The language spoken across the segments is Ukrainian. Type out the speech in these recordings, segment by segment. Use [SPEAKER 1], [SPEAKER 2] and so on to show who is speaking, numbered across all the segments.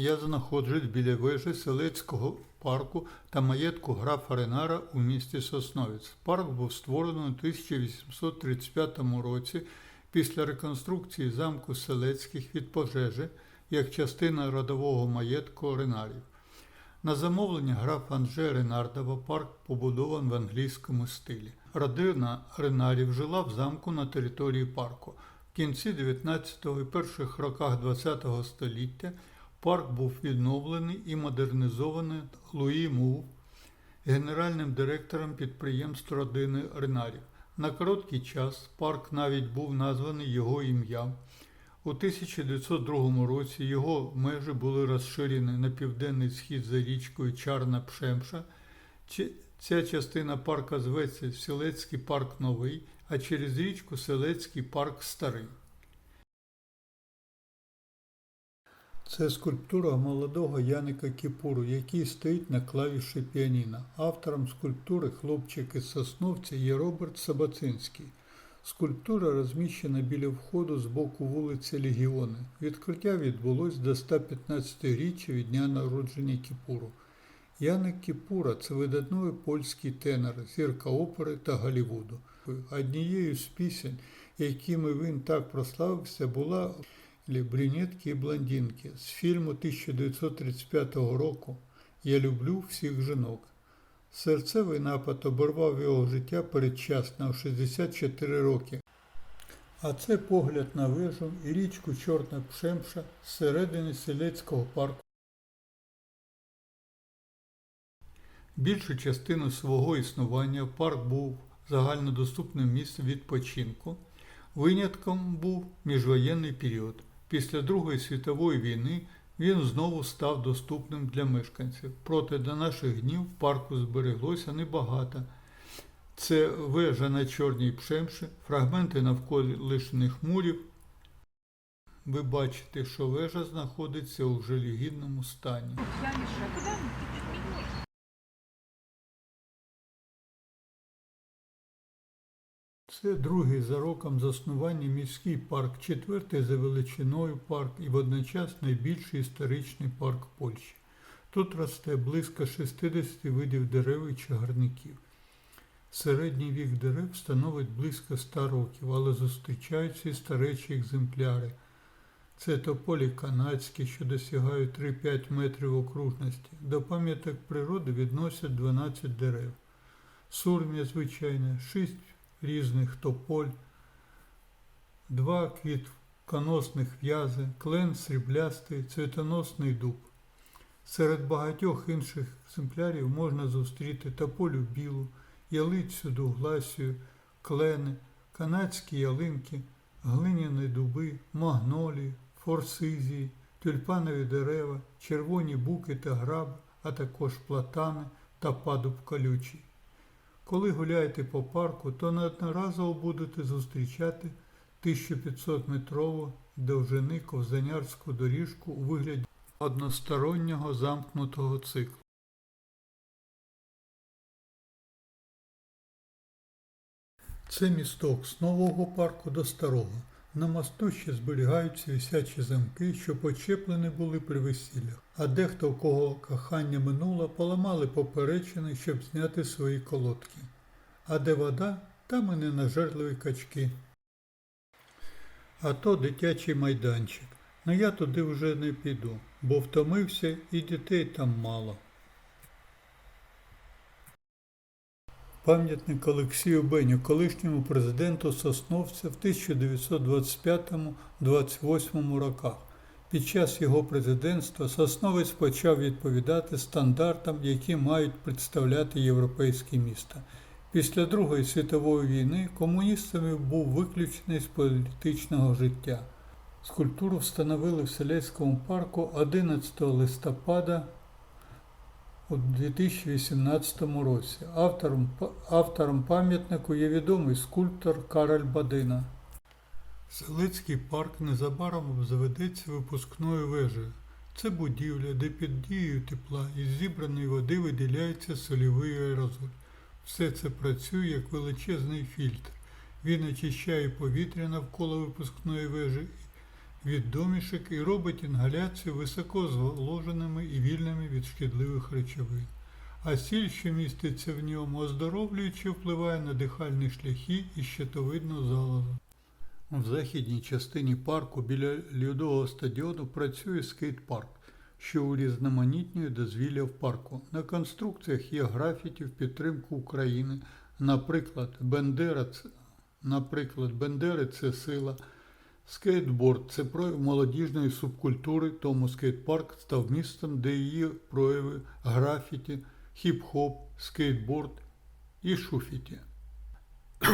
[SPEAKER 1] Я знаходжусь біля вежі Селецького парку та маєтку графа Ренара у місті Сосновець. Парк був створений у 1835 році після реконструкції замку Селецьких від пожежі як частина родового маєтку Ренарів. На замовлення графа Анже Ренардова парк побудований в англійському стилі. Родина Ренарів жила в замку на території парку. В кінці 19-го і перших роках 20-го століття парк був відновлений і модернізований Луї Мув, генеральним директором підприємств родини Ренарів. На короткий час парк навіть був названий його ім'ям. У 1902 році його межі були розширені на південний схід за річкою Чарна Пшемша. Ця частина парка зветься Селецький парк Новий, а через річку Селецький парк Старий. Це скульптура молодого Яника Кіпуру, який стоїть на клавіші піаніно. Автором скульптури хлопчик із Сосновця є Роберт Сабацинський. Скульптура розміщена біля входу з боку вулиці Легіони. Відкриття відбулось до 115-річчя від дня народження Кіпуру. Яник Кіпура це видатний польський тенор, зірка опери та Голлівуду. Однією з пісень, якими він так прославився, була брюнетки і блондинки з фільму 1935 року Я люблю всіх жінок. Серцевий напад оборвав його життя передчасно в 64 роки. А це погляд на вежу і річку Чорна Пшемша зсередини селецького парку. Більшу частину свого існування парк був загальнодоступним місцем відпочинку. Винятком був міжвоєнний період. Після Другої світової війни він знову став доступним для мешканців. Проте до наших днів парку збереглося небагато. Це вежа на Чорній Пшемші, фрагменти навколишніх мурів. Ви бачите, що вежа знаходиться у жалюгідному стані. Це другий за роком заснування міський парк, четвертий за величиною парк і водночас найбільший історичний парк Польщі. Тут росте близько 60 видів дерев і чагарників. Середній вік дерев становить близько 100 років, але зустрічаються і старечі екземпляри. Це тополі канадські, що досягають 3-5 метрів окружності. До пам'яток природи відносять 12 дерев. Сурмія звичайна, 6 різних тополь, два квітконосних в'язи, клен сріблястий, цвітоносний дуб. Серед багатьох інших екземплярів можна зустріти тополю білу, ялицю дугласію, клени, канадські ялинки, глиняні дуби, магнолії, форсизії, тюльпанові дерева, червоні буки та граби, а також платани та падуб колючий. Коли гуляєте по парку, то неодноразово будете зустрічати 1500-метрову довжини ковзанярську доріжку у вигляді одностороннього замкнутого циклу. Це місток з нового парку до старого. На мосту ще зберігаються висячі замки, що почеплені були при весіллях, а дехто, в кого кохання минуло, поламали поперечини, щоб зняти свої колодки. А де вода, там і ненажерливі качки. А то дитячий майданчик. Ну я туди вже не піду, бо втомився і дітей там мало. Пам'ятник Олексію Беню, колишньому президенту Сосновця в 1925-28 роках. Під час його президентства Сосновець почав відповідати стандартам, які мають представляти європейські міста. Після Другої світової війни комуністами був виключений з політичного життя. Скульптуру встановили в Селецькому парку 11 листопада у 2018 році. Автором, автором пам'ятнику є відомий скульптор Кароль Бадина. Селецький парк незабаром заведеться випускною вежею. Це будівля, де під дією тепла із зібраної води виділяється сольовий аерозоль. Все це працює як величезний фільтр. Він очищає повітря навколо випускної вежі від домішок і робить інгаляцію високо зволоженими і вільними від шкідливих речовин. А сіль, що міститься в ньому, оздоровлюючи, впливає на дихальні шляхи і щитовидну залозу. В західній частині парку біля льодового стадіону працює скейт-парк, що урізноманітнює дозвілля в парку. На конструкціях є графіті в підтримку України, наприклад, Бендера, наприклад, Бендери це сила. Скейтборд це прояв молодіжної субкультури, тому скейт-парк став містом, де її прояви графіті, хіп-хоп, скейтборд і шуфіті.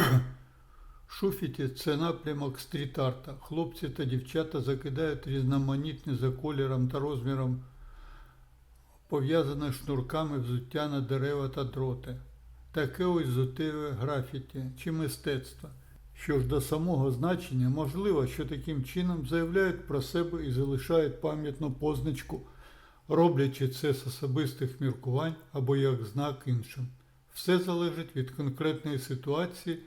[SPEAKER 1] Шуфіті це напрямок стріт-арта. Хлопці та дівчата закидають різноманітні за кольором та розміром пов'язане шнурками взуття на дерева та дроти. Таке ось зутеве графіті чи мистецтво. Що ж до самого значення, можливо, що таким чином заявляють про себе і залишають пам'ятну позначку, роблячи це з особистих міркувань або як знак іншим. Все залежить від конкретної ситуації,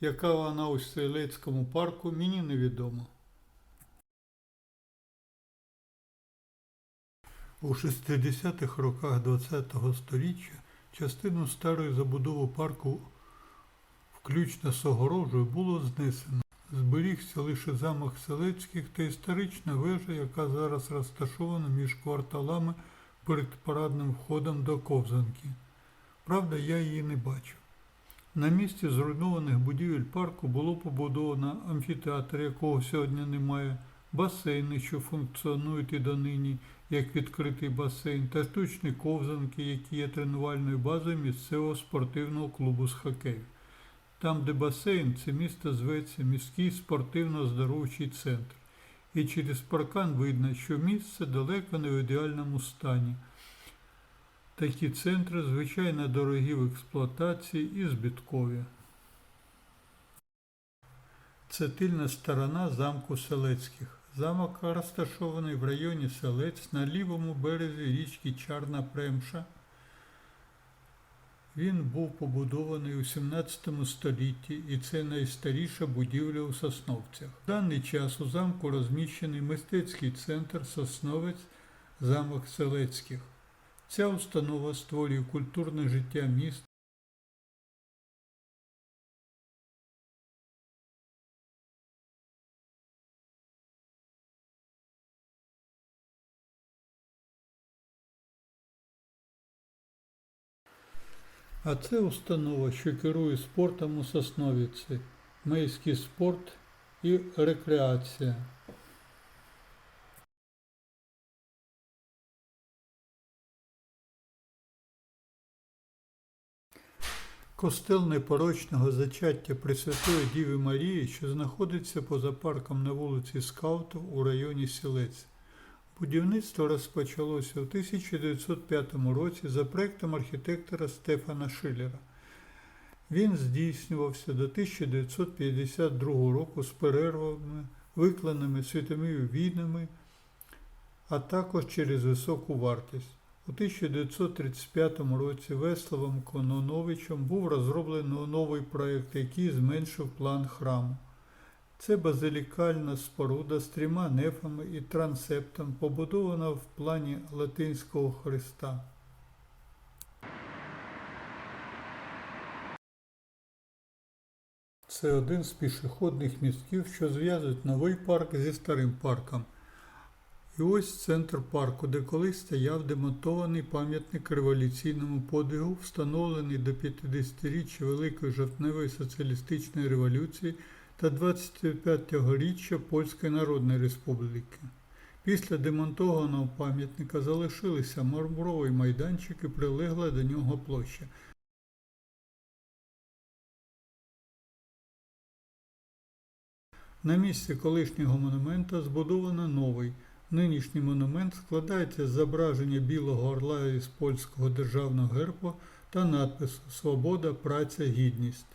[SPEAKER 1] яка вона у Селецькому парку, мені невідомо. У 60-х роках ХХ століття частину старої забудови парку, включно з огорожею, було знесено. Зберігся лише замок Селецьких та історична вежа, яка зараз розташована між кварталами перед парадним входом до Ковзанки. Правда, я її не бачив. На місці зруйнованих будівель парку було побудовано амфітеатр, якого сьогодні немає, басейни, що функціонують і донині, як відкритий басейн, та штучні ковзанки, які є тренувальною базою місцевого спортивного клубу з хокею. Там, де басейн, це місто зветься міський спортивно-здоровчий центр. І через паркан видно, що місце далеко не в ідеальному стані. Такі центри звичайно дорогі в експлуатації і збиткові. Це тильна сторона замку Селецьких. Замок розташований в районі Селець на лівому березі річки Чарна Премша. Він був побудований у 17 столітті і це найстаріша будівля у Сосновцях. В даний час у замку розміщений мистецький центр Сосновець замок Селецьких. Ця установа створює культурне життя міста. А це установа, що керує спортом у Сосновіці, мейський спорт і рекреація. Костел непорочного зачаття Пресвятої Діви Марії, що знаходиться поза парком на вулиці Скаутов у районі Сілець. Будівництво розпочалося у 1905 році за проектом архітектора Стефана Шилера. Він здійснювався до 1952 року з перервами, викланими світовими війнами, а також через високу вартість. У 1935 році Весловим Кононовичем був розроблено новий проєкт, який зменшив план храму. Це базилікальна споруда з трьома нефами і трансептом, побудована в плані латинського Христа. Це один з пішохідних містків, що зв'язують новий парк зі старим парком. І ось центр парку, де колись стояв демонтований пам'ятник революційному подвигу, встановлений до 50-річчя Великої жовтневої соціалістичної революції та 25-річчя Польської Народної Республіки. Після демонтованого пам'ятника залишилися мармуровий майданчик і прилегла до нього площа. На місці колишнього монумента збудовано новий. Нинішній монумент складається з зображення білого орла із польського державного гербу та надпису Свобода, праця, гідність.